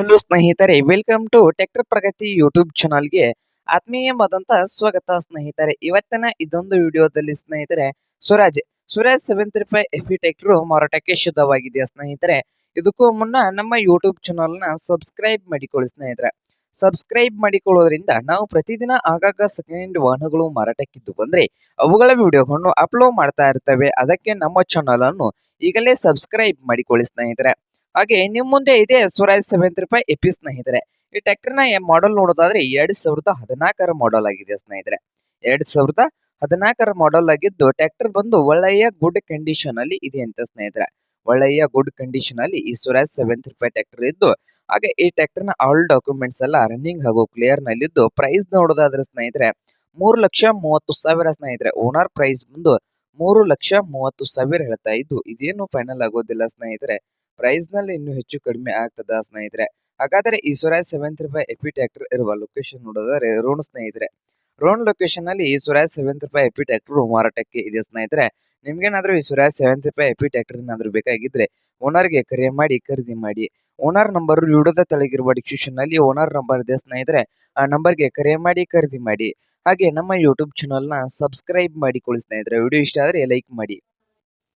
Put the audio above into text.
Hello ಸ್ನೇಹಿತರೆ welcome to tractor Pragati YouTube ಚಾನಲ್ಗೆ ಆತ್ಮೀಯವಾದಂತಹ ಸ್ವಾಗತ ಸ್ನೇಹಿತರೆ. ಇವತ್ತಿನ ಇದೊಂದು ವಿಡಿಯೋದಲ್ಲಿ ಸ್ನೇಹಿತರೆ, Swaraj Swaraj seven three five F tractor ಮಾರಾಟಕ್ಕೆ ಶುದ್ಧವಾಗಿದೆ ಸ್ನೇಹಿತರೆ? ಇದಕ್ಕೂ ಮುನ್ನ ನಮ್ಮ ಯೂಟ್ಯೂಬ್ ಚಾನಲ್ನ ಸಬ್ಸ್ಕ್ರೈಬ್ ಮಾಡಿಕೊಳ್ಳಿ ಸ್ನೇಹಿತರೆ. ಸಬ್ಸ್ಕ್ರೈಬ್ ಮಾಡಿಕೊಳ್ಳೋದ್ರಿಂದ ನಾವು ಪ್ರತಿದಿನ ಆಗಾಗ ಸೆಕೆಂಡ್ ವಾಹನಗಳು ಮಾರಾಟಕ್ಕಿದ್ದು ಬಂದ್ರೆ, ಅವುಗಳ ವಿಡಿಯೋಗಳನ್ನು ಅಪ್ಲೋಡ್ ಮಾಡ್ತಾ ಇರ್ತವೆ. ಅದಕ್ಕೆ ನಮ್ಮ ಚಾನಲ್ ಅನ್ನು ಈಗಲೇ ಸಬ್ಸ್ಕ್ರೈಬ್ ಮಾಡಿಕೊಳ್ಳಿ ಸ್ನೇಹಿತರೆ. ಹಾಗೆ ನಿಮ್ ಮುಂದೆ ಇದೆ ಸ್ವರಾಜ್ ಸೆವೆನ್ ರೂಪಾಯಿ ಎಪಿ ಸ್ನೇಹಿತರೆ. ಈ ಟ್ರ್ಯಾಕ್ಟರ್ನ ಮಾಡಲ್ ನೋಡೋದಾದ್ರೆ ಎರಡ್ ಸಾವಿರದ ಹದಿನಾಲ್ಕರ ಮಾಡಲ್ ಆಗಿದೆ ಸ್ನೇಹಿತರೆ. ಎರಡ್ ಸಾವಿರದ ಹದಿನಾಲ್ಕರ ಮಾಡಲ್ ಆಗಿದ್ದು ಟ್ರ್ಯಾಕ್ಟರ್ ಬಂದು ಒಳ್ಳೆಯ ಗುಡ್ ಕಂಡೀಷನ್ ಅಲ್ಲಿ ಇದೆ ಅಂತ ಸ್ನೇಹಿತರೆ. ಒಳ್ಳೆಯ ಗುಡ್ ಕಂಡೀಷನ್ ಅಲ್ಲಿ ಈ ಸ್ವರಾಜ್ ಸೆವೆನ್ ರೂಪಾಯಿ ಟ್ರ್ಯಾಕ್ಟರ್ ಇದ್ದು, ಹಾಗೆ ಈ ಟ್ರ್ಯಾಕ್ಟರ್ನ ಆಲ್ ಡಾಕ್ಯುಮೆಂಟ್ಸ್ ಎಲ್ಲ ರನ್ನಿಂಗ್ ಹಾಗೂ ಕ್ಲಿಯರ್ ನಲ್ಲಿದ್ದು ಪ್ರೈಸ್ ನೋಡೋದಾದ್ರೆ ಸ್ನೇಹಿತರೆ ಮೂರು ಲಕ್ಷ ಮೂವತ್ತು ಸಾವಿರ ಸ್ನೇಹಿತರೆ. ಓನರ್ ಪ್ರೈಸ್ ಬಂದು ಮೂರು ಲಕ್ಷ ಮೂವತ್ತು ಸಾವಿರ ಹೇಳ್ತಾ ಇದ್ದು ಇದೇನು ಫೈನಲ್ ಆಗೋದಿಲ್ಲ ಸ್ನೇಹಿತರೆ. ಪ್ರೈಸ್ನಲ್ಲಿ ಇನ್ನು ಹೆಚ್ಚು ಕಡಿಮೆ ಆಗ್ತದ ಸ್ನೇಹಿತರೆ. ಹಾಗಾದ್ರೆ ಈ ಸೆವೆನ್ ಫೈವ್ ಎಪಿ ಟ್ರ್ಯಾಕ್ಟರ್ ಇರುವ ಲೊಕೇಶನ್ ನೋಡೋದಾದ್ರೆ ರೋಣ ಸ್ನೇಹಿತರೆ. ರೋನ್ ಲೊಕೇಶನ್ನಲ್ಲಿ ಈ ಸೆವೆನ್ ಫೈವ್ ಎಪಿ ಮಾರಾಟಕ್ಕೆ ಇದೆ ಸ್ನೇಹಿತರೆ. ನಿಮ್ಗೇನಾದ್ರೂ ಈ Swaraj seven five AP tractor ಏನಾದ್ರೂ ಬೇಕಾಗಿದ್ರೆ ಓನರ್ಗೆ ಕರೆ ಮಾಡಿ, ಖರೀದಿ ಮಾಡಿ. ಓನರ್ ನಂಬರ್ ವಿಡಿಯೋದ ತೆಳಗಿರುವ ಡಿಸ್ಕ್ರಿಪ್ಷನ್ನಲ್ಲಿ ಓನರ್ ನಂಬರ್ ಇದೆ ಸ್ನೇಹಿತರೆ. ಆ ನಂಬರ್ಗೆ ಕರೆ ಮಾಡಿ, ಖರೀದಿ ಮಾಡಿ. ಹಾಗೆ ನಮ್ಮ ಯೂಟ್ಯೂಬ್ ಚಾನಲ್ನ ಸಬ್ಸ್ಕ್ರೈಬ್ ಮಾಡಿಕೊಳ್ಳಿ ಸ್ನೇಹಿತರೆ. ವಿಡಿಯೋ ಇಷ್ಟ ಆದರೆ ಲೈಕ್ ಮಾಡಿ.